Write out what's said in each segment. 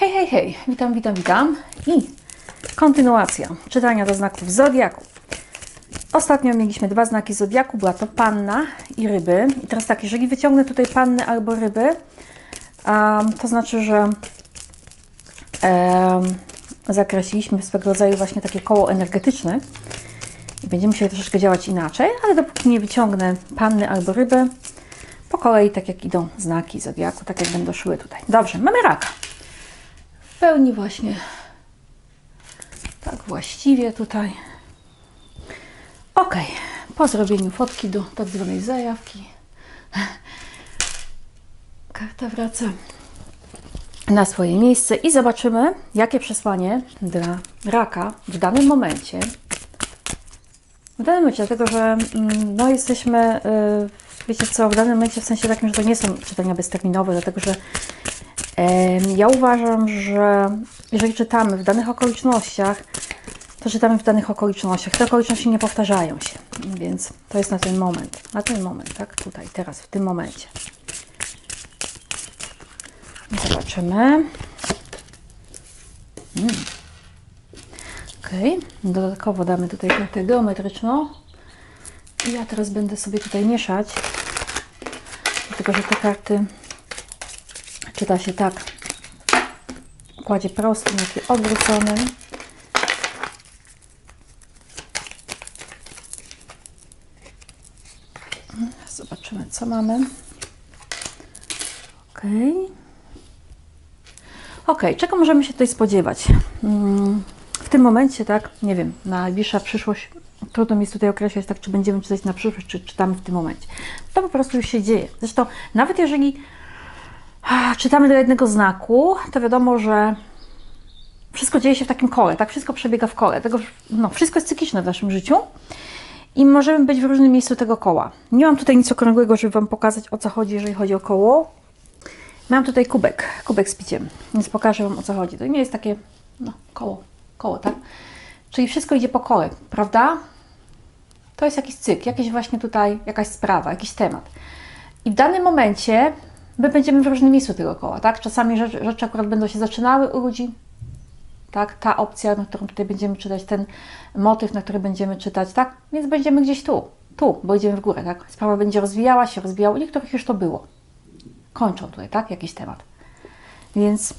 Hej, hej, hej, witam, witam, witam. I kontynuacja czytania do znaków Zodiaku. Ostatnio mieliśmy dwa znaki Zodiaku, była to panna i ryby. I teraz tak, jeżeli wyciągnę tutaj pannę albo ryby, um, to znaczy, że um, zakreśliliśmy swego rodzaju właśnie takie koło energetyczne i będziemy musieli troszeczkę działać inaczej, ale dopóki nie wyciągnę panny albo ryby, po kolei tak jak idą znaki Zodiaku, tak jak będą szły tutaj. Dobrze, mamy raka. W pełni właśnie tak właściwie tutaj. Ok, po zrobieniu fotki do tak zwanej zajawki, karta wraca na swoje miejsce i zobaczymy, jakie przesłanie dla raka w danym momencie. W danym momencie, dlatego że mm, no, jesteśmy, yy, wiecie co, w danym momencie w sensie takim, że to nie są czytania bezterminowe, dlatego że ja uważam, że jeżeli czytamy w danych okolicznościach, to czytamy w danych okolicznościach. Te okoliczności nie powtarzają się, więc to jest na ten moment. Na ten moment, tak? Tutaj, teraz, w tym momencie. Zobaczymy. Hmm. Ok, dodatkowo damy tutaj kartę geometryczną. I ja teraz będę sobie tutaj mieszać, dlatego że te karty czyta się tak w układzie prostym, jak i odwróconym. Zobaczymy, co mamy. Ok. Ok, czego możemy się tutaj spodziewać? Mm, W tym momencie, tak, nie wiem, na najbliższa przyszłość, trudno mi jest tutaj określać, tak, czy będziemy czytać na przyszłość, czy czytamy w tym momencie. To po prostu już się dzieje. Zresztą, nawet jeżeli czytamy do jednego znaku, to wiadomo, że wszystko dzieje się w takim kole, tak? Wszystko przebiega w kole. Tego, no, wszystko jest cykliczne w naszym życiu i możemy być w różnym miejscu tego koła. Nie mam tutaj nic okrągłego, żeby Wam pokazać, o co chodzi, jeżeli chodzi o koło. Mam tutaj kubek, kubek z piciem, więc pokażę Wam, o co chodzi. To nie jest takie, no, koło, koło, tak? Czyli wszystko idzie po kole, prawda? To jest jakiś cykl, jakieś właśnie tutaj, jakaś sprawa, jakiś temat. I w danym momencie my będziemy w różnym miejscu tego koła, tak? Czasami rzeczy, rzeczy akurat będą się zaczynały u ludzi, tak? Ta opcja, na którą tutaj będziemy czytać, ten motyw, na który będziemy czytać, tak? Więc będziemy gdzieś tu, tu, bo idziemy w górę, tak? Sprawa będzie rozwijała się, rozwijała, u niektórych już to było. Kończą tutaj, tak? Jakiś temat. Więc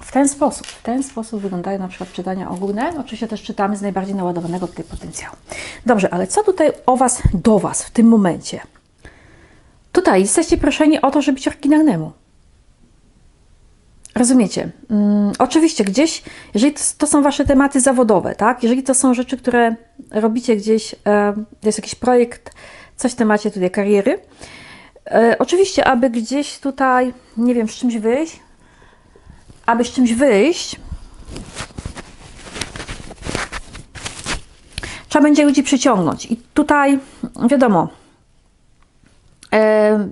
w ten sposób, w ten sposób wyglądają na przykład czytania ogólne. Oczywiście też czytamy z najbardziej naładowanego tutaj potencjału. Dobrze, ale co tutaj o Was, do Was w tym momencie? Tutaj jesteście proszeni o to, żeby być oryginalnemu. Rozumiecie? Mm, oczywiście gdzieś, jeżeli to, to, są Wasze tematy zawodowe, tak? Jeżeli to są rzeczy, które robicie gdzieś, e, jest jakiś projekt, coś w temacie tutaj kariery, e, oczywiście, aby gdzieś tutaj, nie wiem, z czymś wyjść, aby z czymś wyjść, trzeba będzie ludzi przyciągnąć. I tutaj, wiadomo,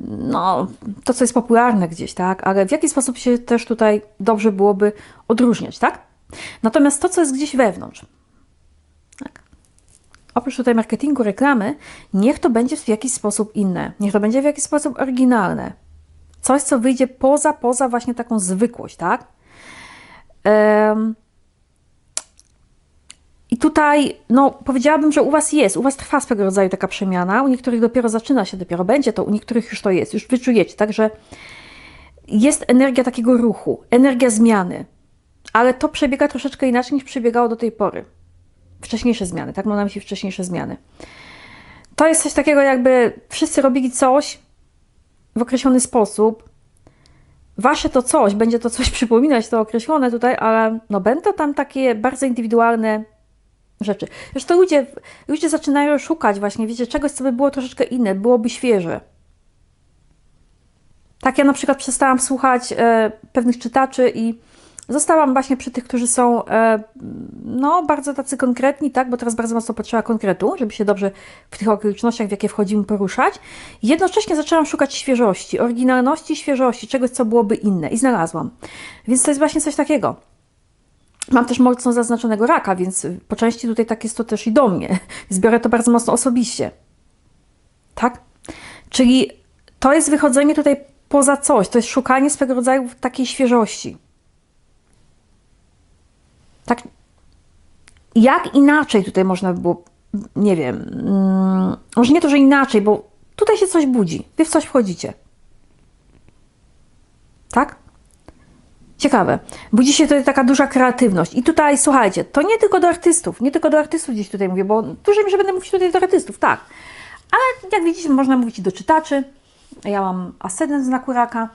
no, to, co jest popularne gdzieś, tak, ale w jaki sposób się też tutaj dobrze byłoby odróżniać, tak? Natomiast to, co jest gdzieś wewnątrz, tak? oprócz tutaj marketingu, reklamy, niech to będzie w jakiś sposób inne, niech to będzie w jakiś sposób oryginalne. Coś, co wyjdzie poza, poza właśnie taką zwykłość, tak? Um, i tutaj, no, powiedziałabym, że u Was jest, u Was trwa swego rodzaju taka przemiana, u niektórych dopiero zaczyna się, dopiero będzie to, u niektórych już to jest, już wyczujecie, także jest energia takiego ruchu, energia zmiany, ale to przebiega troszeczkę inaczej niż przebiegało do tej pory. Wcześniejsze zmiany, tak? Mam na myśli wcześniejsze zmiany. To jest coś takiego, jakby wszyscy robili coś w określony sposób. Wasze to coś, będzie to coś przypominać, to określone tutaj, ale no będą tam takie bardzo indywidualne rzeczy. Zresztą ludzie, ludzie zaczynają szukać właśnie, wiecie, czegoś, co by było troszeczkę inne, byłoby świeże. Tak, ja na przykład przestałam słuchać e, pewnych czytaczy i zostałam właśnie przy tych, którzy są e, no, bardzo tacy konkretni, tak, bo teraz bardzo mocno potrzeba konkretu, żeby się dobrze w tych okolicznościach, w jakie wchodzimy, poruszać. Jednocześnie zaczęłam szukać świeżości, oryginalności, świeżości, czegoś, co byłoby inne i znalazłam. Więc to jest właśnie coś takiego. Mam też mocno zaznaczonego raka, więc po części tutaj tak jest to też i do mnie. Zbiorę to bardzo mocno osobiście. Tak? Czyli to jest wychodzenie tutaj poza coś, to jest szukanie swego rodzaju takiej świeżości. Tak, jak inaczej tutaj można by było, nie wiem, mm, może nie to, że inaczej, bo tutaj się coś budzi, wy w coś wchodzicie. Tak? Ciekawe. Budzi się tutaj taka duża kreatywność. I tutaj, słuchajcie, to nie tylko do artystów, nie tylko do artystów gdzieś tutaj mówię, bo dużo mi, że będę mówić tutaj do artystów, tak. Ale jak widzicie, można mówić do czytaczy. Ja mam ascendent znaku raka,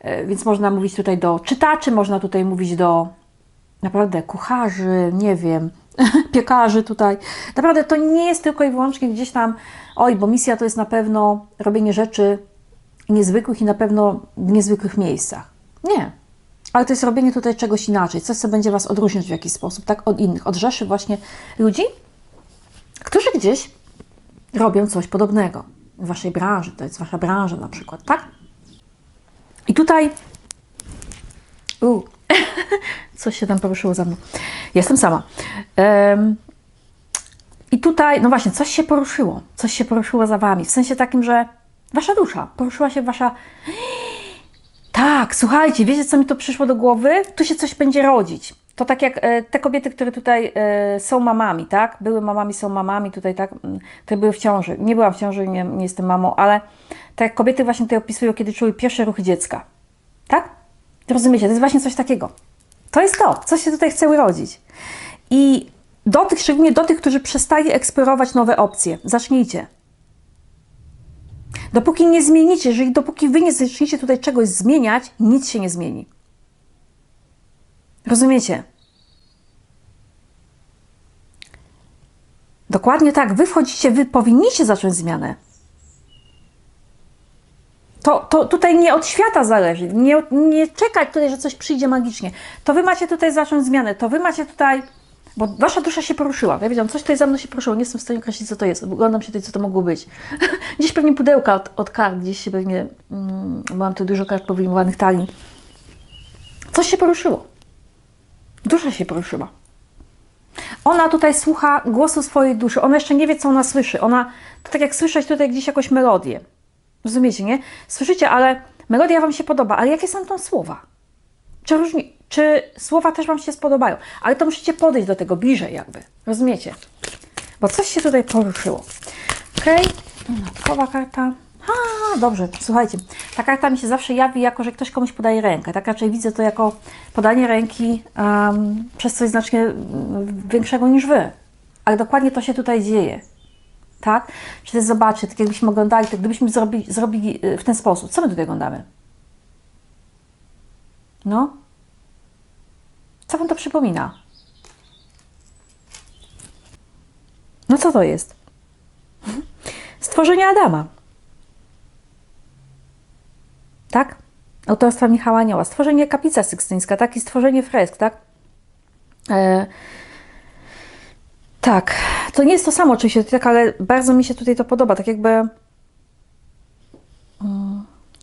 e, więc można mówić tutaj do czytaczy, można tutaj mówić do naprawdę kucharzy, nie wiem, piekarzy tutaj. Naprawdę to nie jest tylko i wyłącznie gdzieś tam, oj, bo misja to jest na pewno robienie rzeczy niezwykłych i na pewno w niezwykłych miejscach. Nie. Ale to jest robienie tutaj czegoś inaczej, coś, co będzie Was odróżniać w jakiś sposób, tak, od innych, od rzeszy właśnie ludzi, którzy gdzieś robią coś podobnego w Waszej branży, to jest Wasza branża na przykład, tak? I tutaj u, coś się tam poruszyło za mną. Jestem sama. Em, I tutaj, no właśnie, coś się poruszyło. Coś się poruszyło za Wami. W sensie takim, że Wasza dusza, poruszyła się Wasza... Tak, słuchajcie, wiecie, co mi to przyszło do głowy? Tu się coś będzie rodzić. To tak jak e, te kobiety, które tutaj e, są mamami, tak? Były mamami, są mamami, tutaj tak, mm, które były w ciąży. Nie byłam w ciąży, nie, nie jestem mamą, ale tak jak kobiety właśnie tutaj opisują, kiedy czuły pierwsze ruchy dziecka. Tak? Rozumiecie? To jest właśnie coś takiego. To jest to, co się tutaj chce urodzić. I do tych, szczególnie do tych, którzy przestali eksplorować nowe opcje, zacznijcie. Dopóki nie zmienicie, jeżeli dopóki wy nie zaczniecie tutaj czegoś zmieniać, nic się nie zmieni. Rozumiecie? Dokładnie tak. Wy wchodzicie, wy powinniście zacząć zmianę. To, to tutaj nie od świata zależy. Nie, nie czekać tutaj, że coś przyjdzie magicznie. To wy macie tutaj zacząć zmianę. To wy macie tutaj. Bo wasza dusza się poruszyła. Ja wiedziałam, coś tutaj za mną się poruszyło. Nie jestem w stanie określić, co to jest. Oglądam się tutaj, co to mogło być. gdzieś pewnie pudełka od, od kart, gdzieś się pewnie. Mm, mam tu dużo kart powyjmowanych talii. Coś się poruszyło. Dusza się poruszyła. Ona tutaj słucha głosu swojej duszy. Ona jeszcze nie wie, co ona słyszy. Ona, to tak jak słyszeć tutaj gdzieś jakąś melodię. Rozumiecie, nie? Słyszycie, ale melodia Wam się podoba, ale jakie są to słowa? Czy, różni, czy słowa też Wam się spodobają? Ale to musicie podejść do tego bliżej jakby. Rozumiecie? Bo coś się tutaj poruszyło. Ok, dodatkowa karta. A, dobrze, słuchajcie, ta karta mi się zawsze jawi jako, że ktoś komuś podaje rękę. Tak raczej widzę to jako podanie ręki um, przez coś znacznie większego niż Wy. Ale dokładnie to się tutaj dzieje. Tak? Czy też zobaczcie, tak jakbyśmy oglądali, to gdybyśmy zrobili, zrobili y, w ten sposób, co my tutaj oglądamy? No? Co Wam to przypomina? No co to jest? Stworzenie Adama. Tak? Autorstwa Michała Anioła. Stworzenie kaplica sykstyńska, tak? I stworzenie fresk, tak? E, tak, to nie jest to samo oczywiście, tak, ale bardzo mi się tutaj to podoba, tak jakby...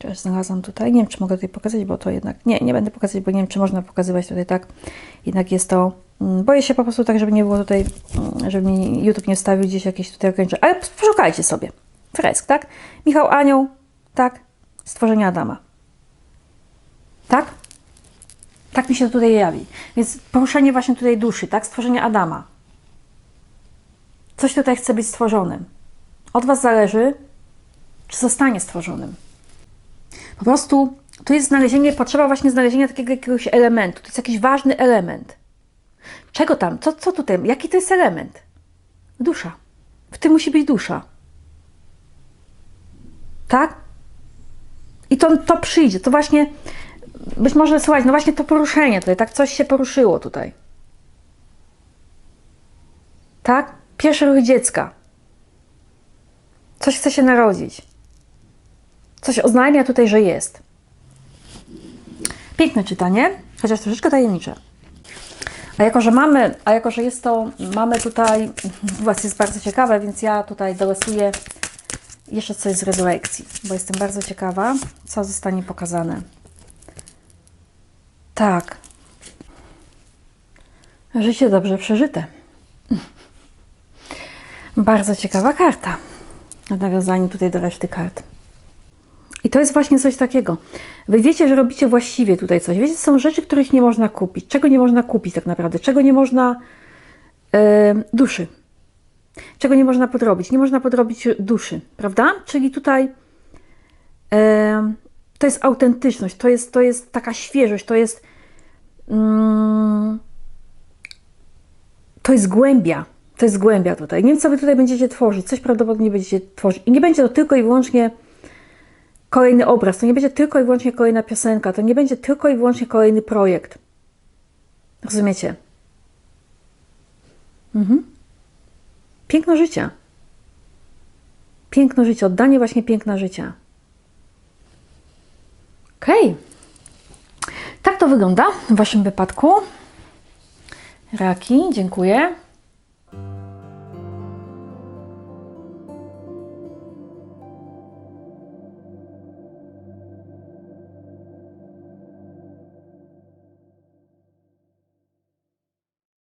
Teraz znalazłam tutaj, nie wiem, czy mogę tutaj pokazać, bo to jednak... Nie, nie będę pokazać, bo nie wiem, czy można pokazywać tutaj tak. Jednak jest to... mm, Boję się po prostu tak, żeby nie było tutaj, mm, żeby mi YouTube nie wstawił gdzieś jakieś tutaj ograniczenia. Ale poszukajcie sobie. Fresk, tak? Michał Anioł, tak? Stworzenie Adama. Tak? Tak mi się to tutaj jawi. Więc poruszenie właśnie tutaj duszy, tak? Stworzenie Adama. Coś tutaj chce być stworzonym. Od Was zależy, czy zostanie stworzonym. Po prostu tu jest znalezienie, potrzeba właśnie znalezienia takiego jakiegoś elementu. To jest jakiś ważny element. Czego tam? Co, co tutaj? Jaki to jest element? Dusza. W tym musi być dusza. Tak? I to, to przyjdzie. To właśnie, być może, słuchajcie, no właśnie to poruszenie tutaj, tak? Coś się poruszyło tutaj. Tak? Pierwszy ruch dziecka. Coś chce się narodzić. Coś oznajmia tutaj, że jest. Piękne czytanie, chociaż troszeczkę tajemnicze. A jako, że mamy, a jako, że jest to, mamy tutaj, was jest bardzo ciekawe, więc ja tutaj dolesuję jeszcze coś z rezurekcji, bo jestem bardzo ciekawa, co zostanie pokazane. Tak. Życie dobrze przeżyte. Bardzo ciekawa karta. W nawiązaniu tutaj do reszty kart. I to jest właśnie coś takiego. Wy wiecie, że robicie właściwie tutaj coś. Wiecie, są rzeczy, których nie można kupić. Czego nie można kupić tak naprawdę? Czego nie można e, duszy. Czego nie można podrobić? Nie można podrobić duszy, prawda? Czyli tutaj e, to jest autentyczność, to jest, to jest taka świeżość, to jest mm, to jest głębia. To jest głębia tutaj. Nie wiem, co wy tutaj będziecie tworzyć. Coś prawdopodobnie będziecie tworzyć. I nie będzie to tylko i wyłącznie kolejny obraz. To nie będzie tylko i wyłącznie kolejna piosenka. To nie będzie tylko i wyłącznie kolejny projekt. Rozumiecie? Mhm. Piękno życia. Piękno życia. Oddanie właśnie piękna życia. Okej. Tak to wygląda w Waszym wypadku. Raki, dziękuję.